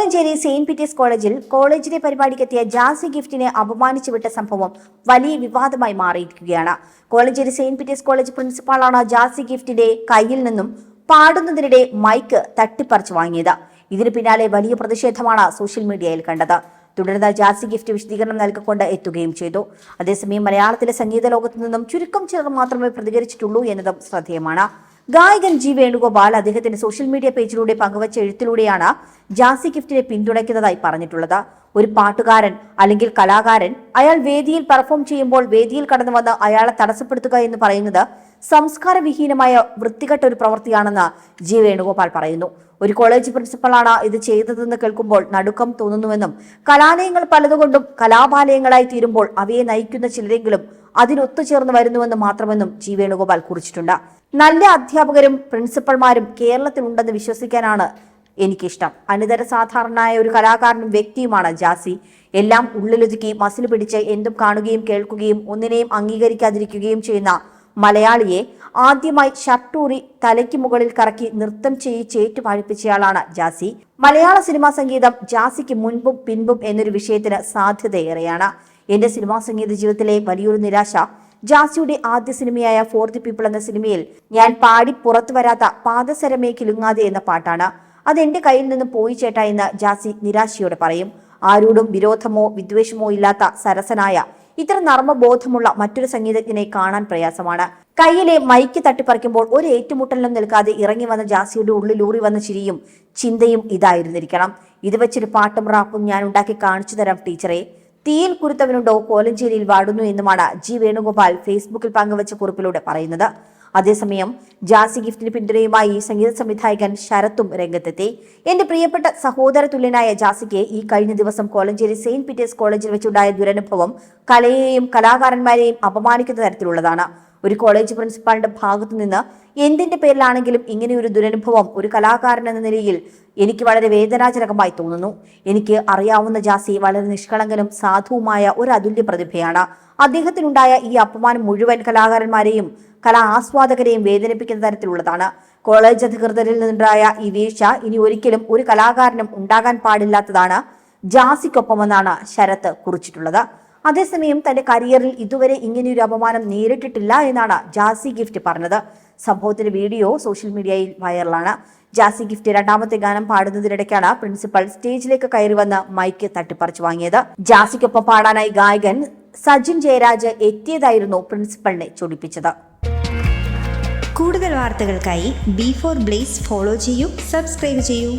Kolenchery Saint Peter's കോളേജിൽ കോളേജിലെ പരിപാടിക്കെത്തിയ ജാസി ഗിഫ്റ്റിനെ അപമാനിച്ചു വിട്ട സംഭവം വലിയ വിവാദമായി മാറിയിരിക്കുകയാണ്. കോളഞ്ചേരി സെയിന്റ് പീറ്റേഴ്സ് കോളേജ് പ്രിൻസിപ്പാളാണ് ജാസി ഗിഫ്റ്റിന്റെ കയ്യിൽ നിന്നും പാടുന്നതിനിടെ മൈക്ക് തട്ടിപ്പറിച്ചു വാങ്ങിയത്. ഇതിനു പിന്നാലെ വലിയ പ്രതിഷേധമാണ് സോഷ്യൽ മീഡിയയിൽ കണ്ടത്. തുടർന്ന് ജാസി ഗിഫ്റ്റ് വിശദീകരണം നൽകിക്കൊണ്ട് എത്തുകയും ചെയ്തു. അതേസമയം മലയാളത്തിലെ സംഗീത ലോകത്തു നിന്നും ചുരുക്കം ചിലർ മാത്രമേ പ്രതികരിച്ചിട്ടുള്ളൂ എന്നതും ശ്രദ്ധേയമാണ്. ഗായകൻ ജി വേണുഗോപാൽ അദ്ദേഹത്തിന്റെ സോഷ്യൽ മീഡിയ പേജിലൂടെ പങ്കുവച്ച എഴുത്തിലൂടെയാണ് ജാസി ഗിഫ്റ്റിനെ പിന്തുണയ്ക്കുന്നതായി പറഞ്ഞിട്ടുള്ളത്. ഒരു പാട്ടുകാരൻ അല്ലെങ്കിൽ കലാകാരൻ അയാൾ വേദിയിൽ പെർഫോം ചെയ്യുമ്പോൾ വേദിയിൽ കടന്നു വന്ന് അയാളെ തടസ്സപ്പെടുത്തുക എന്ന് പറയുന്നത് സംസ്കാരവിഹീനമായ വൃത്തികെട്ട ഒരു പ്രവൃത്തിയാണെന്ന് ജി വേണുഗോപാൽ പറയുന്നു. ഒരു കോളേജ് പ്രിൻസിപ്പളാണ് ഇത് ചെയ്തതെന്ന് കേൾക്കുമ്പോൾ നടുക്കം തോന്നുന്നുവെന്നും കലാലയങ്ങൾ പലതുകൊണ്ടും കലാപാലയങ്ങളായി തീരുമ്പോൾ അവയെ നയിക്കുന്ന ചിലരെങ്കിലും അതിനൊത്തുചേർന്ന് വരുന്നുവെന്ന് മാത്രമെന്നും ജി വേണുഗോപാൽ കുറിച്ചിട്ടുണ്ട്. നല്ല അധ്യാപകരും പ്രിൻസിപ്പൽമാരും കേരളത്തിലുണ്ടെന്ന് വിശ്വസിക്കാനാണ് എനിക്കിഷ്ടം. അനിതര സാധാരണയായ ഒരു കലാകാരനും വ്യക്തിയുമാണ് ജാസി. എല്ലാം ഉള്ളിലൊതുക്കി മസിൽ പിടിച്ച് എന്തും കാണുകയും കേൾക്കുകയും ഒന്നിനെയും അംഗീകരിക്കാതിരിക്കുകയും ചെയ്യുന്ന മലയാളിയെ ആദ്യമായി ഷർട്ടൂറി തലയ്ക്ക് മുകളിൽ കറക്കി നൃത്തം ചെയ്യിച്ചേറ്റു പാഴിപ്പിച്ചയാളാണ് ജാസി. മലയാള സിനിമാ സംഗീതം ജാസിക്ക് മുൻപും പിൻപും എന്നൊരു വിഷയത്തിന് സാധ്യതയേറെയാണ്. എന്റെ സിനിമാ സംഗീത ജീവിതത്തിലെ വലിയൊരു നിരാശ ജാസിയുടെ ആദ്യ സിനിമയായ ഫോർ ദി പീപ്പിൾ എന്ന സിനിമയിൽ ഞാൻ പാടി പുറത്തു വരാത്ത പാദസരമേ കിലുങ്ങാതെ എന്ന പാട്ടാണ്. അത് എന്റെ കയ്യിൽ നിന്ന് പോയി ചേട്ടാ എന്ന് ജാസി നിരാശയോടെ പറയും. ആരോടും വിരോധമോ വിദ്വേഷമോ ഇല്ലാത്ത സരസനായ ഇത്ര നർമ്മബോധമുള്ള മറ്റൊരു സംഗീതജ്ഞനെ കാണാൻ പ്രയാസമാണ്. കയ്യിലെ മൈക്ക് തട്ടിപ്പറിക്കുമ്പോൾ ഒരു ഏറ്റുമുട്ടലിനും നിൽക്കാതെ ഇറങ്ങി വന്ന ജാസിയുടെ ഉള്ളിൽ ഊറി വന്ന ചിരിയും ചിന്തയും ഇതായിരുന്നിരിക്കണം. ഇത് വെച്ചൊരു പാട്ടും റാപ്പും ഞാൻ ഉണ്ടാക്കി കാണിച്ചു തരാം ടീച്ചറെ. തീയിൽ കുരുത്തവനുണ്ടോ കോലഞ്ചേരിയിൽ വാടുന്നു എന്നുമാണ് ജി വേണുഗോപാൽ ഫേസ്ബുക്കിൽ പങ്കുവച്ച കുറിപ്പിലൂടെ പറയുന്നത്. അതേസമയം ജാസി ഗിഫ്റ്റിന് പിന്തുണയുമായി സംഗീത സംവിധായകൻ ശരത്തും രംഗത്തെത്തി. എന്റെ പ്രിയപ്പെട്ട സഹോദര തുല്യനായ ജാസിക്ക് ഈ കഴിഞ്ഞ ദിവസം കോലഞ്ചേരി സെയിന്റ് പീറ്റേഴ്സ് കോളേജിൽ വെച്ചുണ്ടായ ദുരനുഭവം കലയെയും കലാകാരന്മാരെയും അപമാനിക്കുന്ന തരത്തിലുള്ളതാണ്. ഒരു കോളേജ് പ്രിൻസിപ്പാളിന്റെ ഭാഗത്തു നിന്ന് എന്തിന്റെ പേരിലാണെങ്കിലും ഇങ്ങനെ ഒരു ദുരനുഭവം ഒരു കലാകാരൻ എന്ന നിലയിൽ എനിക്ക് വളരെ വേദനാജനകമായി തോന്നുന്നു. എനിക്ക് അറിയാവുന്ന ജാസി വളരെ നിഷ്കളങ്കനും സാധുവുമായ ഒരു അതുല്യ പ്രതിഭയാണ്. അദ്ദേഹത്തിനുണ്ടായ ഈ അപമാനം മുഴുവൻ കലാകാരന്മാരെയും കലാ ആസ്വാദകരെയും വേദനിപ്പിക്കുന്ന തരത്തിലുള്ളതാണ്. കോളേജ് അധികൃതരിൽ നിന്നുണ്ടായ ഈ വീഴ്ച ഇനി ഒരിക്കലും ഒരു കലാകാരനും ഉണ്ടാകാൻ പാടില്ലാത്തതാണ് ജാസിക്കൊപ്പമെന്നാണ് ശരത്ത് കുറിച്ചിട്ടുള്ളത്. അതേസമയം തന്റെ കരിയറിൽ ഇതുവരെ ഇങ്ങനെയൊരു അപമാനം നേരിട്ടിട്ടില്ല എന്നാണ് ജാസി ഗിഫ്റ്റ് പറഞ്ഞത്. സംഭവത്തിന്റെ വീഡിയോ സോഷ്യൽ മീഡിയയിൽ വൈറലാണ്. ജാസി ഗിഫ്റ്റ് രണ്ടാമത്തെ ഗാനം പാടുന്നതിനിടയ്ക്കാണ് പ്രിൻസിപ്പൽ സ്റ്റേജിലേക്ക് കയറി വന്ന് മൈക്ക് തട്ടിപ്പറിച്ചു വാങ്ങിയത്. ജാസിക്കൊപ്പം പാടാനായി ഗായകൻ സജിൻ ജയരാജ് എത്തിയതായിരുന്നു പ്രിൻസിപ്പളിനെ ചൊടിപ്പിച്ചത്. കൂടുതൽ വാർത്തകൾക്കായി ബി ഫോർ ബ്ലേസ് ഫോളോ ചെയ്യൂ സബ്സ്ക്രൈബ് ചെയ്യൂ.